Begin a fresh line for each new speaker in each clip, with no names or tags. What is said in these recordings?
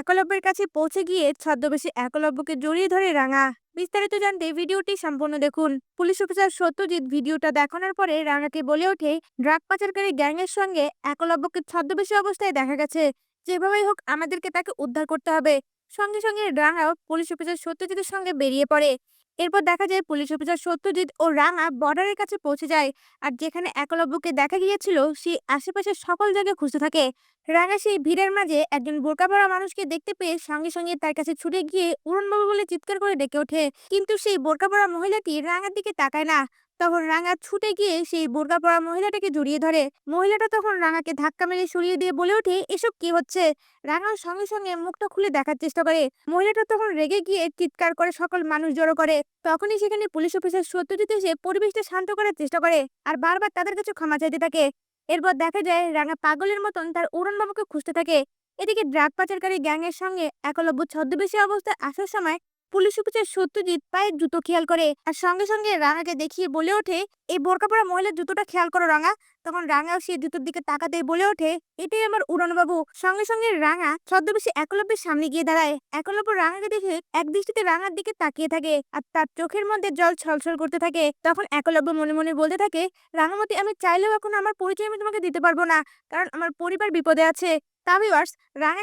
একলব্যের কাছে পৌঁছে গিয়ে ছদ্মবেশী একলব্যকে জড়িয়ে ধরে রাঙা। বিস্তারিত জানতে ভিডিওটি সম্পূর্ণ দেখুন। পুলিশ অফিসার সত্যজিৎ ভিডিওটা দেখানোর পরে রাঙাকে বলে ওঠে, ড্রাগ পাচারকারী গ্যাংয়ের সঙ্গে একলব্যকে ছদ্মবেশী অবস্থায় দেখা গেছে। যেভাবেই হোক, আমাদেরকে তাকে উদ্ধার করতে হবে। সঙ্গে সঙ্গে রাঙাও পুলিশ অফিসার সত্যজিতের সঙ্গে বেরিয়ে পড়ে। এরপর দেখা যায় পুলিশ অফিসার সত্যজিৎ ও রাঙা বর্ডারের কাছে পৌঁছে যায় আর যেখানে একলব্যকে দেখা গিয়েছিল, সেই আশেপাশে সকল জায়গায় খুঁজতে থাকে। রাঙা সেই ভিড়ের মাঝে একজন বোরকা পরা মানুষকে দেখতে পেয়ে সঙ্গে সঙ্গে তার কাছে ছুটে গিয়ে উড়নবাবু বলে চিৎকার করে ডেকে ওঠে। কিন্তু সেই বোরকা পরা মহিলাটি রাঙার দিকে তাকায় না। তখন রাঙা ছুটে গিয়ে সেই বোরকা পরা মহিলাটাকে জড়িয়ে ধরে। মহিলাটা তখন রাঙাকে ধাক্কা মেরে সরিয়ে দিয়ে বলে ওঠে, এসব কি হচ্ছে? রাঙার সঙ্গে সঙ্গে মুখটা খুলে দেখার চেষ্টা করে। মহিলাটা তখন রেগে গিয়ে চিৎকার করে, সকল মানুষ জড়ো করে। তখনই সেখানে পুলিশ অফিসার সত্যজিৎ এসে পরিবেশটা শান্ত করার চেষ্টা করে আর বারবার তাদের কাছে ক্ষমা চাইতে থাকে। এরপর দেখা যায় রাঙা পাগলের মতন তার উড়নবাবুকে খুঁজতে থাকে। এদিকে ড্রাগ পাচারকারী গ্যাংয়ের সঙ্গে একলব্য ছদ্মবেশী অবস্থায় আসার সময় পুলিশ অফিসার সত্যজিৎ পায়ের জুতো খেয়াল করে, আর সঙ্গে সঙ্গে রাঙাকে দেখিয়ে বলে ওঠে, এই বোরকা পরা মহিলার জুতোটা খেয়াল করো রাঙা। তখন রাঙাও সেই জুতোর দিকে তাকাতে বলে ওঠে, এটাই আমার উড়নবাবু। সঙ্গে সঙ্গে রাঙা ছদ্মবেশী একলব্যের সামনে গিয়ে দাঁড়ায়। একলব্য রাঙাকে দেখে এক দৃষ্টিতে রাঙার দিকে তাকিয়ে থাকে, আর তার চোখের মধ্যে জল ছলছল করতে থাকে। তখন একলব্য মনে মনে বলতে থাকে, রাঙামতি, আমি চাইলেও এখন আমার পরিচয় আমি তোমাকে দিতে পারব না, কারণ আমার পরিবার বিপদে আছে। তা ভিউয়ার্স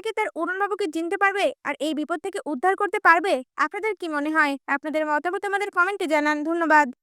কি তার অরুণবাবুকে চিনতে পারবে? আর এই বিপদ থেকে উদ্ধার করতে পারবে? আপনাদের কি মনে হয়? আপনাদের মতামত আমাদের কমেন্টে জানান। ধন্যবাদ।